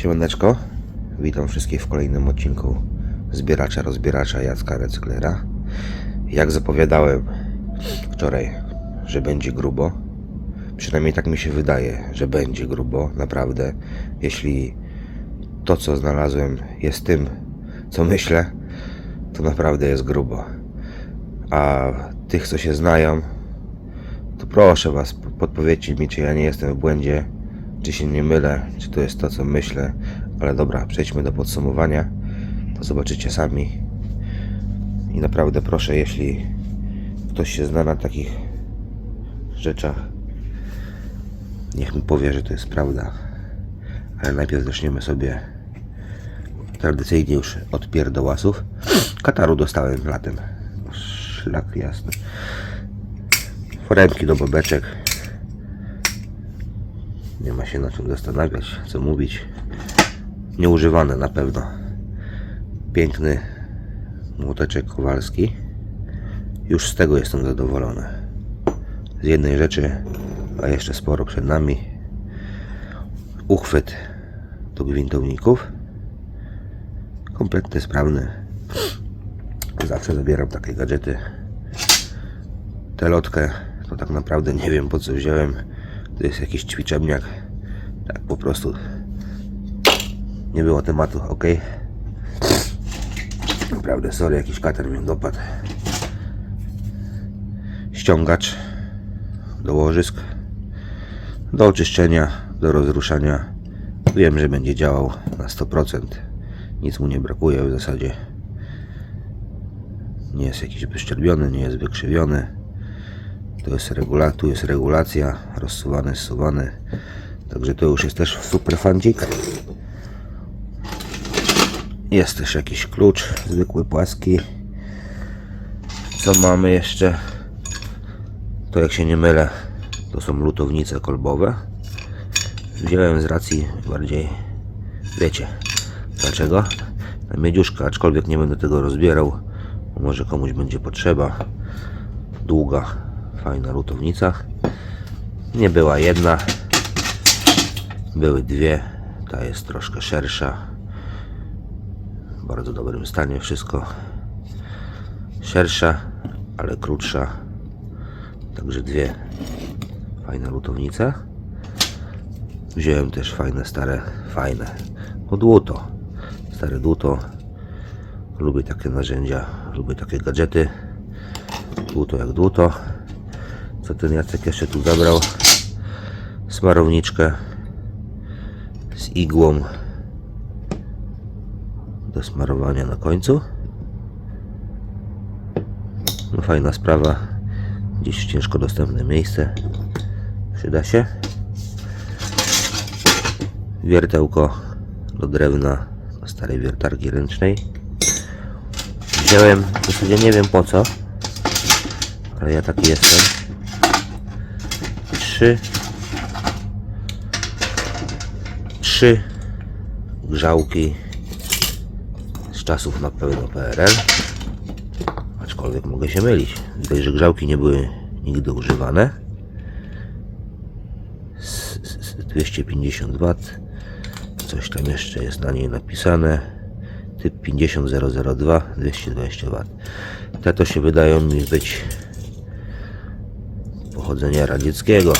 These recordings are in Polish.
Siemaneczko, witam wszystkich w kolejnym odcinku Zbieracza Rozbieracza Jacka Recyklera. Jak zapowiadałem wczoraj, że będzie grubo, przynajmniej tak mi się wydaje, że będzie grubo, naprawdę. Jeśli to co znalazłem jest tym, co myślę, to naprawdę jest grubo. A tych co się znają, to proszę Was, po- podpowiedzcie mi, czy ja nie jestem w błędzie, czy się nie mylę, czy to jest to, co myślę. Ale dobra, przejdźmy do podsumowania, to zobaczycie sami. I naprawdę proszę, jeśli ktoś się zna na takich rzeczach, niech mi powie, że to jest prawda. Ale najpierw zaczniemy sobie tradycyjnie już od pierdołasów. Kataru dostałem latem. Szlak jasny foremki do bobeczek. Nie ma się na czym zastanawiać, co mówić. Nieużywane na pewno. Piękny młoteczek kowalski. Już z tego jestem zadowolony. Z jednej rzeczy, a jeszcze sporo przed nami. Uchwyt do gwintowników. Kompletnie sprawny. Zawsze zabieram takie gadżety tę lotkę to tak naprawdę nie wiem po co wziąłem. To jest jakiś ćwiczebniak. Tak po prostu. Nie było tematu, ok. Naprawdę, sorry, jakiś kater mnie dopadł. Ściągacz do łożysk, do oczyszczenia, do rozruszania. Wiem, że będzie działał na 100%. Nic mu nie brakuje w zasadzie. Nie jest jakiś wyszczerbiony, nie jest wykrzywiony. To jest regula tu jest regulacja, rozsuwany, zsuwany. Także to już jest też super fancik. Jest też jakiś klucz, zwykły, płaski. Co mamy jeszcze? To jak się nie mylę, to są lutownice kolbowe. Wziąłem z racji bardziej, wiecie, dlaczego? Miedziuszka, aczkolwiek nie będę tego rozbierał, może komuś będzie potrzeba. Długa, fajna lutownica. Nie była jedna, były dwie. Ta jest troszkę szersza. W bardzo dobrym stanie wszystko. Szersza, ale krótsza. Także dwie fajne lutownice. Wziąłem też fajne, stare, fajne. No dłuto. Stare dłuto. Lubię takie narzędzia, lubię takie gadżety. Dłuto jak dłuto. Co ten Jacek jeszcze tu zabrał? Smarowniczkę z igłą do smarowania na końcu. No fajna sprawa. Gdzieś ciężko dostępne miejsce. Przyda się. Wiertełko do drewna do starej wiertarki ręcznej. Wziąłem, w zasadzie nie wiem po co, ale ja taki jestem. Trzy. Trzy grzałki z czasów na pewno PRL. Aczkolwiek mogę się mylić. Widać, że grzałki nie były nigdy używane. S- s- 250 W. Coś tam jeszcze jest na niej napisane. Typ 50002 220 W. Te to się wydają mi być pochodzenia radzieckiego.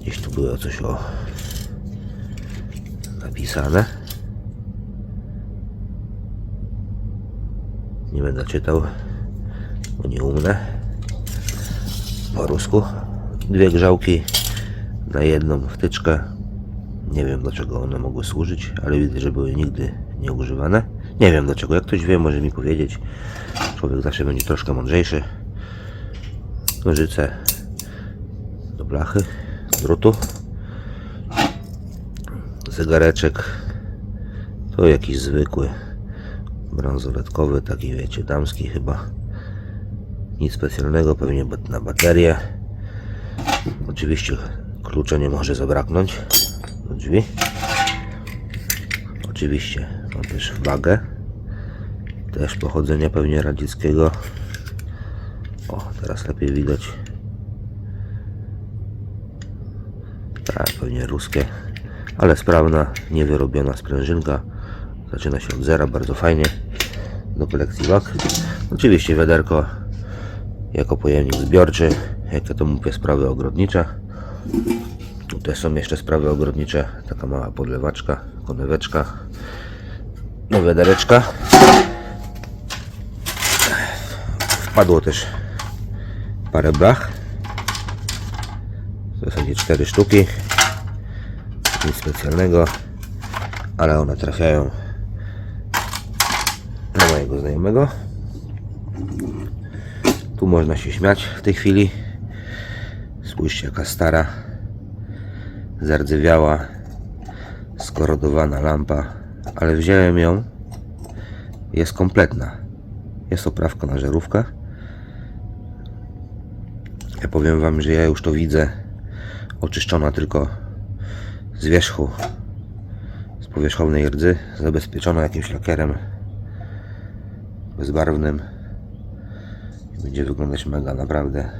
Gdzieś tu było coś o napisane. Nie będę czytał, bo nie umnę. Po rusku. Dwie grzałki na jedną wtyczkę. Nie wiem do czego one mogły służyć, ale widzę, że były nigdy nieużywane. Nie wiem do czego. Jak ktoś wie, może mi powiedzieć. Człowiek zawsze będzie troszkę mądrzejszy. Nożyce do blachy, drutu. Zegareczek to jakiś zwykły bransoletkowy, taki wiecie, damski chyba. Nic specjalnego, pewnie na baterię. Oczywiście klucza nie może zabraknąć do drzwi. Oczywiście mam też wagę. Też pochodzenia pewnie radzieckiego. O, teraz lepiej widać. Tak, pewnie ruskie. ale sprawna, niewyrobiona sprężynka. Zaczyna się od zera, bardzo fajnie. Do kolekcji wag. Oczywiście wiaderko jako pojemnik zbiorczy, jak ja to mówię, sprawy ogrodnicze. Tutaj są jeszcze sprawy ogrodnicze, taka mała podlewaczka, koneweczka, no wiadereczka. Wpadło też parę blach, w zasadzie cztery sztuki, nic specjalnego, ale one trafiają do mojego znajomego. Tu można się śmiać w tej chwili. Spójrzcie jaka stara, zardzewiała, skorodowana lampa, ale wziąłem ją. Jest kompletna. Jest oprawka na żarówkę. Ja powiem Wam, że ja już to widzę oczyszczona tylko z wierzchu, z powierzchownej rdzy, zabezpieczona jakimś lakierem bezbarwnym. Będzie wyglądać mega, naprawdę.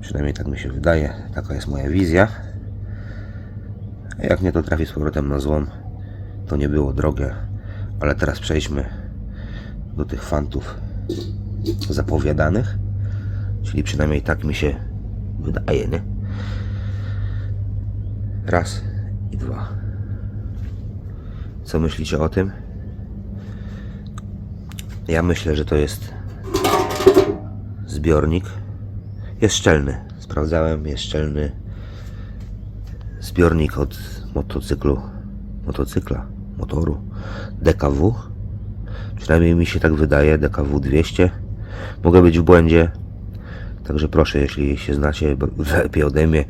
Przynajmniej tak mi się wydaje. Taka jest moja wizja. A jak nie to trafi z powrotem na złom, to nie było drogie. Ale teraz przejdźmy do tych fantów zapowiadanych. Czyli przynajmniej tak mi się wydaje, nie? Raz i dwa. Co myślicie o tym? Ja myślę, że to jest zbiornik. Jest szczelny. Sprawdzałem, jest szczelny zbiornik od motocyklu, motocykla, motoru DKW. Przynajmniej mi się tak wydaje, DKW 200. Mogę być w błędzie. Także proszę, jeśli się znacie lepiej ode mnie,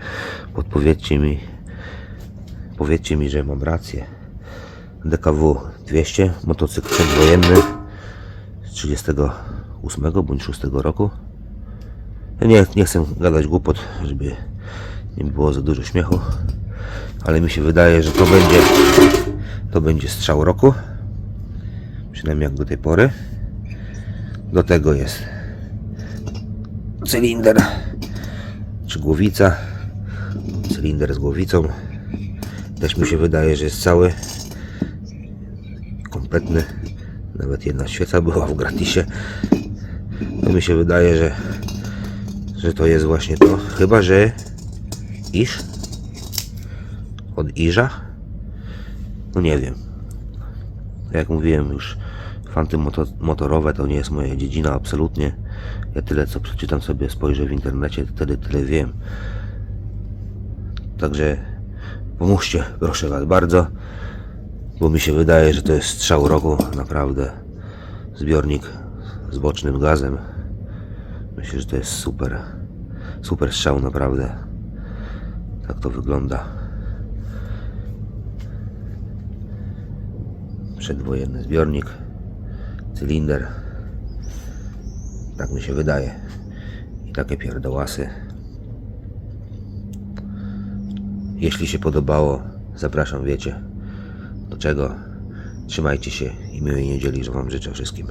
podpowiedzcie mi, powiedzcie mi, że mam rację. DKW 200, motocykl przedwojenny z 38 bądź 6 roku. Nie, nie chcę gadać głupot, żeby nie było za dużo śmiechu, ale mi się wydaje, że to będzie to będzie strzał roku. Przynajmniej jak do tej pory. Do tego jest cylinder czy głowica. Cylinder z głowicą. Też mi się wydaje, że jest cały kompletny. Nawet jedna świeca była w gratisie. To mi się wydaje, że, że to jest właśnie to. Chyba, że Iż od Iża? No nie wiem. Jak mówiłem już, fanty moto motorowe to nie jest moja dziedzina absolutnie. Ja tyle co przeczytam sobie, spojrzę w internecie, wtedy tyle wiem. Także pomóżcie, proszę Was bardzo, bo mi się wydaje, że to jest strzał roku, naprawdę. Zbiornik z bocznym gazem. Myślę, że to jest super, super strzał, naprawdę. Tak to wygląda. Przedwojenny zbiornik, cylinder. Tak mi się wydaje. I takie pierdołasy. Jeśli się podobało, zapraszam, wiecie do czego. Trzymajcie się i miłej niedzieli, że Wam życzę wszystkim.